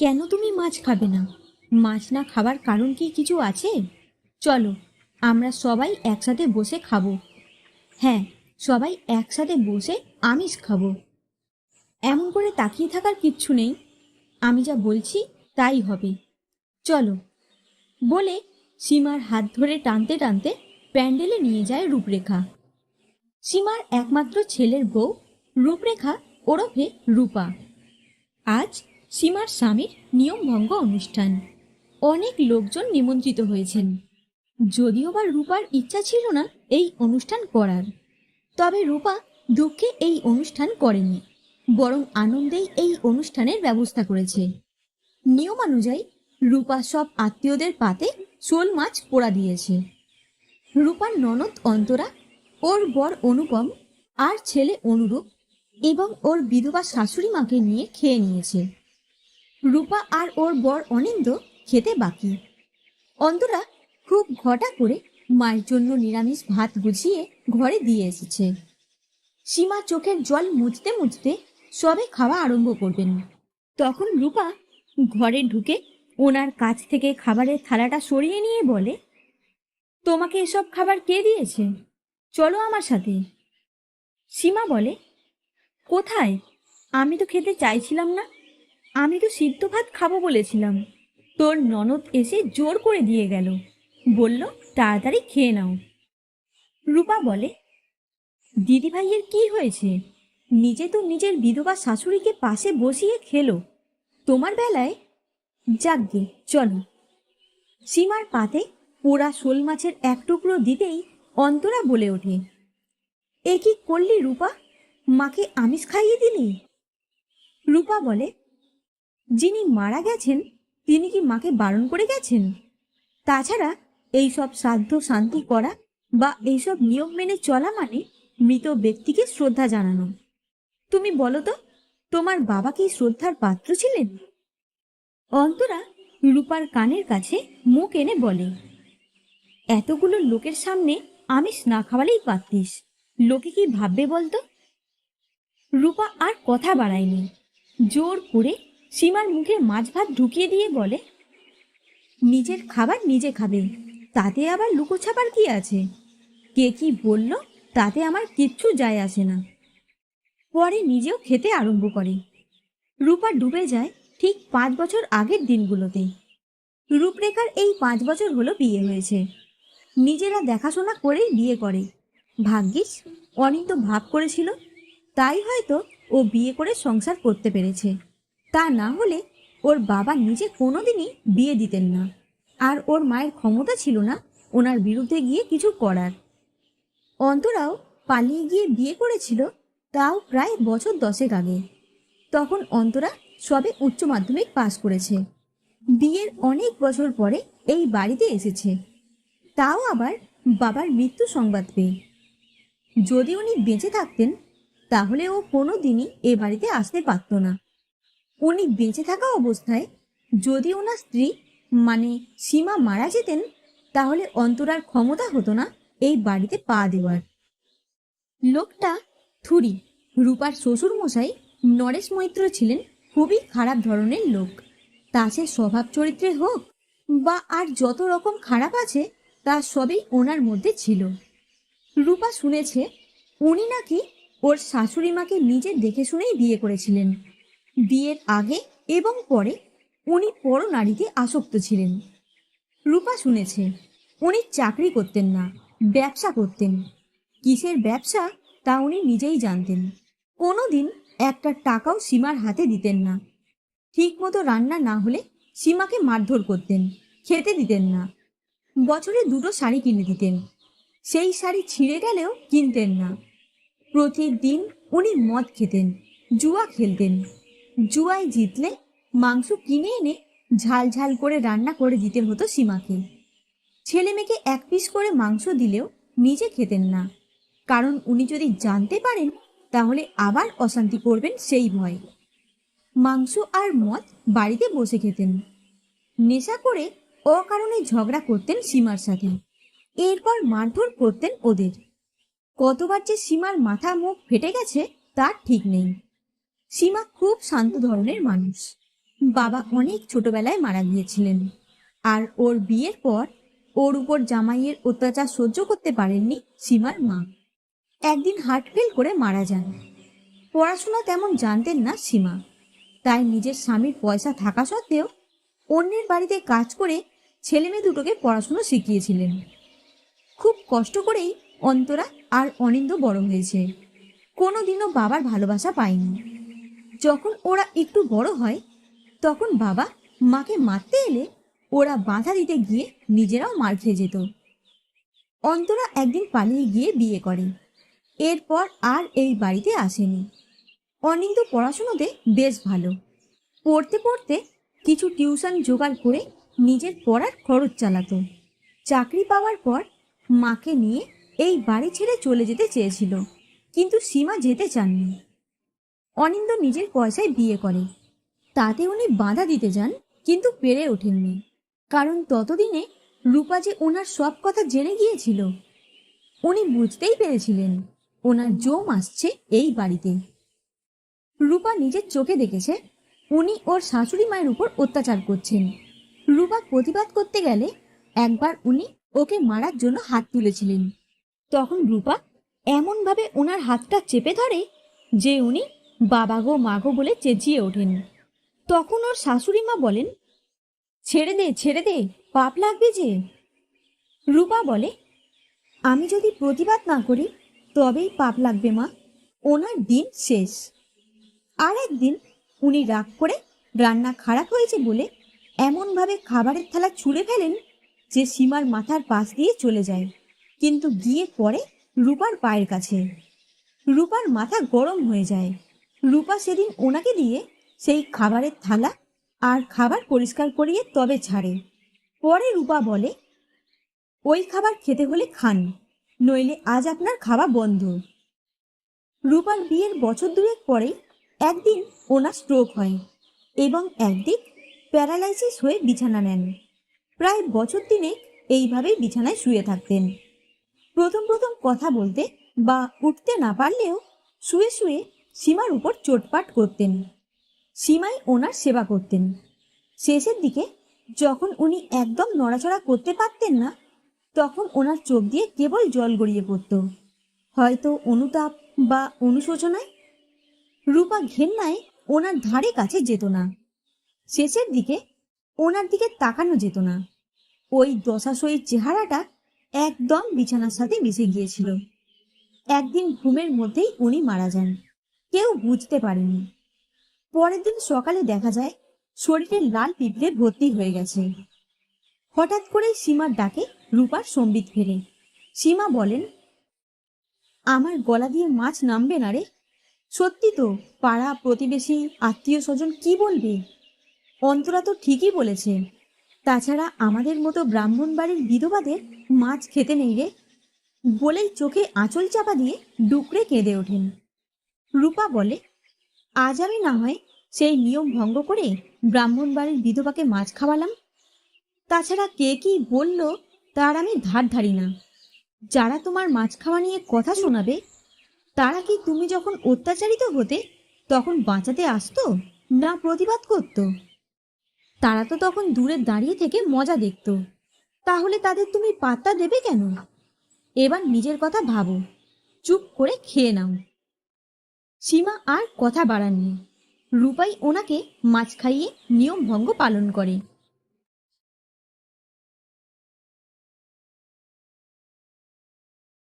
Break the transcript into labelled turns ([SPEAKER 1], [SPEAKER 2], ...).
[SPEAKER 1] কেন তুমি মাছ খাবে না? মাছ না খাবার কারণ কি কিছু আছে? চলো, আমরা সবাই একসাথে বসে খাব। হ্যাঁ সবাই একসাথে বসে আমিষ খাব। এমন করে তাকিয়ে থাকার কিচ্ছু নেই। আমি যা বলছি তাই হবে। চলো, বলে সীমার হাত ধরে টানতে টানতে প্যান্ডেলে নিয়ে যায় রূপরেখা। সীমার একমাত্র ছেলের বউ রূপরেখা ওরফে রূপা। আজ সীমার স্বামীর নিয়মভঙ্গ অনুষ্ঠান। অনেক লোকজন নিমন্ত্রিত হয়েছেন। যদিও বা রূপার ইচ্ছা ছিল না এই অনুষ্ঠান করার। তবে রূপা দুঃখে এই অনুষ্ঠান করেনি, বরং আনন্দেই এই অনুষ্ঠানের ব্যবস্থা করেছে। নিয়মানুযায়ী রূপা সব আত্মীয়দের পাতে শোল মাছ পোড়া দিয়েছে। রূপার ননদ অন্তরা, ওর বর অনুপম, আর ছেলে অনুরূপ এবং ওর বিধবা শাশুড়ি মাকে নিয়ে খেয়ে নিয়েছে। রূপা আর ওর বর অনিন্দ খেতে বাকি। অন্তরা খুব ঘটা করে মায়ের জন্য নিরামিষ ভাত গুছিয়ে ঘরে দিয়ে এসেছে। সীমা চোখের জল মুছতে মুছতে সবে খাওয়া আরম্ভ করবেন। তখন রূপা ঘরে ঢুকে ওনার কাছ থেকে খাবারের থালাটা সরিয়ে নিয়ে বলে, তোমাকে এসব খাবার কে দিয়েছে? চলো আমার সাথে। সীমা বলে, কোথায়? আমি তো খেতে চাইছিলাম না। আমি তো সিদ্ধ ভাত খাব বলেছিলাম। তোর ননদ এসে জোর করে দিয়ে গেল। বলল, তাড়াতাড়ি খেয়ে নাও। রূপা বলে, দিদিভাইয়ের কি হয়েছে? নিজে তো নিজের বিধবা শাশুড়িকে পাশে বসিয়ে খেলো। তোমার বেলায়? যাকগে চলো। সীমার পাতে পোড়া শোল মাছের এক টুকরো দিতেই অন্তরা বলে ওঠে, এ কি করলি রূপা? মাকে আমিষ খাইয়ে দিলি? রূপা বলে যিনি মারা গেছেন, তিনি কি মাকে বারণ করে গেছেন? তাছাড়া এইসব শ্রাদ্ধ শান্তি করা বা এইসব নিয়ম মেনে চলা মানে মৃত ব্যক্তিকে শ্রদ্ধা জানানো। তুমি বলো তো, তোমার বাবা কি শ্রদ্ধার পাত্র ছিলেন? অন্তরা রূপার কানের কাছে মুখ এনে বলে, এতগুলো লোকের সামনে আমিষ না খাওয়ালেই পারতিস। লোকে কি ভাববে বলতো? রূপা আর কথা বাড়ায়নি। জোর করে সীমার মুখে মাছ ভাত ঢুকিয়ে দিয়ে বলে, নিজের খাবার নিজে খাবে, তাতে আবার লুকোছাপার কি আছে? কে কি বলল তাতে আমার কিচ্ছু যায় আসে না। পরে নিজেও খেতে আরম্ভ করে। রূপা ডুবে যায় ঠিক পাঁচ বছর আগের দিনগুলোতে। রূপরেখার এই পাঁচ বছর হলো বিয়ে হয়েছে। নিজেরা দেখাশোনা করেই বিয়ে করে। ভাগ্যিস অনিন্দ ভাব করেছিল, তাই হয়তো ও বিয়ে করে সংসার করতে পেরেছে। তা না হলে ওর বাবা নিজে কোনোদিনই বিয়ে দিতেন না। আর ওর মায়ের ক্ষমতা ছিল না ওনার বিরুদ্ধে গিয়ে কিছু করার। অন্তরাও পালিয়ে গিয়ে বিয়ে করেছিল তাও প্রায় বছর দশেক আগে। তখন অন্তরা সবে উচ্চ মাধ্যমিক পাশ করেছে। বিয়ের অনেক বছর পরে এই বাড়িতে এসেছে। তাও আবার বাবার মৃত্যু সংবাদ পেয়ে। যদি উনি বেঁচে থাকতেন, তাহলে ও কোনো দিনই এ বাড়িতে আসতে পারত না। উনি বেঁচে থাকা অবস্থায় যদি ওনার স্ত্রী মানে সীমা মারা যেতেন, তাহলে অন্তরার ক্ষমতা হতো না এই বাড়িতে পা দেওয়ার। লোকটা থুরি, রূপার শ্বশুর মশাই নরেশ মৈত্র ছিলেন খুবই খারাপ ধরনের লোক। তা সে স্বভাব চরিত্রে হোক বা আর যত রকম খারাপ আছে, তা সবই ওনার মধ্যে ছিল। রূপা শুনেছে, উনি নাকি ওর শাশুড়ি মাকে নিজে দেখে শুনেই বিয়ে করেছিলেন। বিয়ের আগে এবং পরে উনি পর নারীতে আসক্ত ছিলেন। রূপা শুনেছে, উনি চাকরি করতেন না, ব্যবসা করতেন। কিসের ব্যবসা তা উনি নিজেই জানতেন। কোনোদিন একটা টাকাও সীমার হাতে দিতেন না। ঠিক মতো রান্না না হলে সীমাকে মারধর করতেন, খেতে দিতেন না। বছরে দুটো শাড়ি কিনে দিতেন, সেই শাড়ি ছিঁড়ে গেলেও কিনতেন না। প্রতিদিন উনি মদ খেতেন, জুয়া খেলতেন। জুয়ায় জিতলে মাংস কিনে এনে ঝাল ঝাল করে রান্না করে দিতে হতো সীমাকে। ছেলে মেয়েকে এক পিস করে মাংস দিলেও নিজে খেতেন না। কারণ উনি যদি জানতে পারেন, তাহলে আবার অশান্তি করবেন সেই ভয়। মাংস আর মদ বাড়িতে বসে খেতেন। নেশা করে অকারণে ঝগড়া করতেন সীমার সাথে। এরপর মারধর করতেন ওদের। কতবার যে সীমার মাথা মুখ ফেটে গেছে, তার ঠিক নেই। সীমা খুব শান্ত ধরনের মানুষ। বাবা অনেক ছোটবেলায় মারা গিয়েছিলেন। আর ওর বিয়ের পর ওর উপর জামাইয়ের অত্যাচার সহ্য করতে পারেননি সীমার মা। একদিন হার্ট ফেল করে মারা যান। পড়াশোনা তেমন জানতেন না সীমা। তাই নিজের স্বামীর পয়সা থাকা সত্ত্বেও অন্যের বাড়িতে কাজ করে ছেলেমেয়ে দুটোকে পড়াশুনো শিখিয়েছিলেন। খুব কষ্ট করেই অন্তরা আর অনিন্দ বড় হয়েছে। কোনোদিনও বাবার ভালোবাসা পায়নি। যখন ওরা একটু বড় হয়, তখন বাবা মাকে মারতে এলে ওরা বাধা দিতে গিয়ে নিজেরাও মার খেয়ে যেত। অন্তরা একদিন পালিয়ে গিয়ে বিয়ে করে। এরপর আর এই বাড়িতে আসেনি। অনিন্দ পড়াশুনোতে বেশ ভালো। পড়তে পড়তে কিছু টিউশন জোগাড় করে নিজের পড়ার খরচ চালাতো। চাকরি পাওয়ার পর মাকে নিয়ে এই বাড়ি ছেড়ে চলে যেতে চেয়েছিল, কিন্তু সীমা যেতে চাননি। অনিন্দ নিজের পয়সায় বিয়ে করে। তাতে উনি বাধা দিতে যান, কিন্তু পেরে ওঠেননি। কারণ ততদিনে রূপা যে ওনার সব কথা জেনে গিয়েছিল, উনি বুঝতেই পেরেছিলেন ওনার জম আসছে এই বাড়িতে। রূপা নিজের চোখে দেখেছে, উনি ওর শাশুড়ি মায়ের উপর অত্যাচার করছেন। রূপা প্রতিবাদ করতে গেলে একবার উনি ওকে মারার জন্য হাত তুলেছিলেন। তখন রূপা এমনভাবে ওনার হাতটা চেপে ধরে যে উনি বাবা গো, মা গো বলে চেঁচিয়ে ওঠেন। তখন ওর শাশুড়ি মা বলেন, ছেড়ে দে ছেড়ে দে, পাপ লাগবে যে। রূপা বলে, আমি যদি প্রতিবাদ না করি, তবেই পাপ লাগবে মা। ওনার দিন শেষ। আর একদিন উনি রাগ করে রান্না খারাপ হয়েছে বলে এমনভাবে খাবারের থালা ছুঁড়ে ফেলেন যে সীমার মাথার পাশ দিয়ে চলে যায়। কিন্তু গিয়ে পড়ে রূপার পায়ের কাছে। রূপার মাথা গরম হয়ে যায়। রূপা সেদিন ওনাকে দিয়ে সেই খাবারের থালা আর খাবার পরিষ্কার করিয়ে তবে ছাড়ে। পরে রূপা বলে, ওই খাবার খেতে হলে খান, নইলে আজ আপনার খাওয়া বন্ধ। রূপার বিয়ের বছর দুয়েক পরেই একদিন ওনার স্ট্রোক হয় এবং একদিক প্যারালাইসিস হয়ে বিছানা নেন। প্রায় বছর দিনে এইভাবেই বিছানায় শুয়ে থাকতেন। প্রথম প্রথম কথা বলতে বা উঠতে না পারলেও শুয়ে শুয়ে সীমার উপর চোটপাট করতেন। সীমাই ওনার সেবা করতেন। শেষের দিকে যখন উনি একদম নড়াচড়া করতে পারতেন না, তখন ওনার চোখ দিয়ে কেবল জল গড়িয়ে পড়ত। হয়তো অনুতাপ বা অনুশোচনায় রূপা ঘেন্নায় ওনার ধারে কাছে যেত না। শেষের দিকে ওনার দিকে তাকানো যেত না। ওই দশাশয়ীর চেহারাটা একদম বিছানার সাথে মিশে গিয়েছিল। একদিন ঘুমের মধ্যেই উনি মারা যান। কেউ বুঝতে পারেনি। পরের দিন সকালে দেখা যায়, শরীরে লাল পিঁপড়ে ভর্তি হয়ে গেছে। হঠাৎ করে সীমার ডাকে রূপার সম্বিত ফেরে। সীমা বলেন, আমার গলা দিয়ে মাছ নামবে না রে। সত্যি তো, পাড়া, প্রতিবেশী আত্মীয় স্বজন কি বলবে? অন্তরা তো ঠিকই বলেছে। তাছাড়া আমাদের মতো ব্রাহ্মণ বাড়ির বিধবাদের মাছ খেতে নেই রে। বলেই চোখে আঁচল চাপা দিয়ে ডুকরে কেঁদে ওঠেন। রূপা বলে, আজ আমি না হয় সেই নিয়ম ভঙ্গ করে ব্রাহ্মণ বাড়ির বিধবাকে মাছ খাওয়ালাম। তাছাড়া কে কি বলল তার আমি ধার ধারি না। যারা তোমার মাছ খাওয়া নিয়ে কথা শোনাবে, তারা কি তুমি যখন অত্যাচারিত হতে তখন বাঁচাতে আসতো না প্রতিবাদ করত? তারা তো তখন দূরে দাঁড়িয়ে থেকে মজা দেখত। তাহলে তাদের তুমি পাত্তা দেবে কেন? এবার নিজের কথা ভাবো। চুপ করে খেয়ে নাও। সীমা আর কথা বাড়াননি। রূপাই ওনাকে মাছ খাইয়ে নিয়ম ভঙ্গ পালন করে।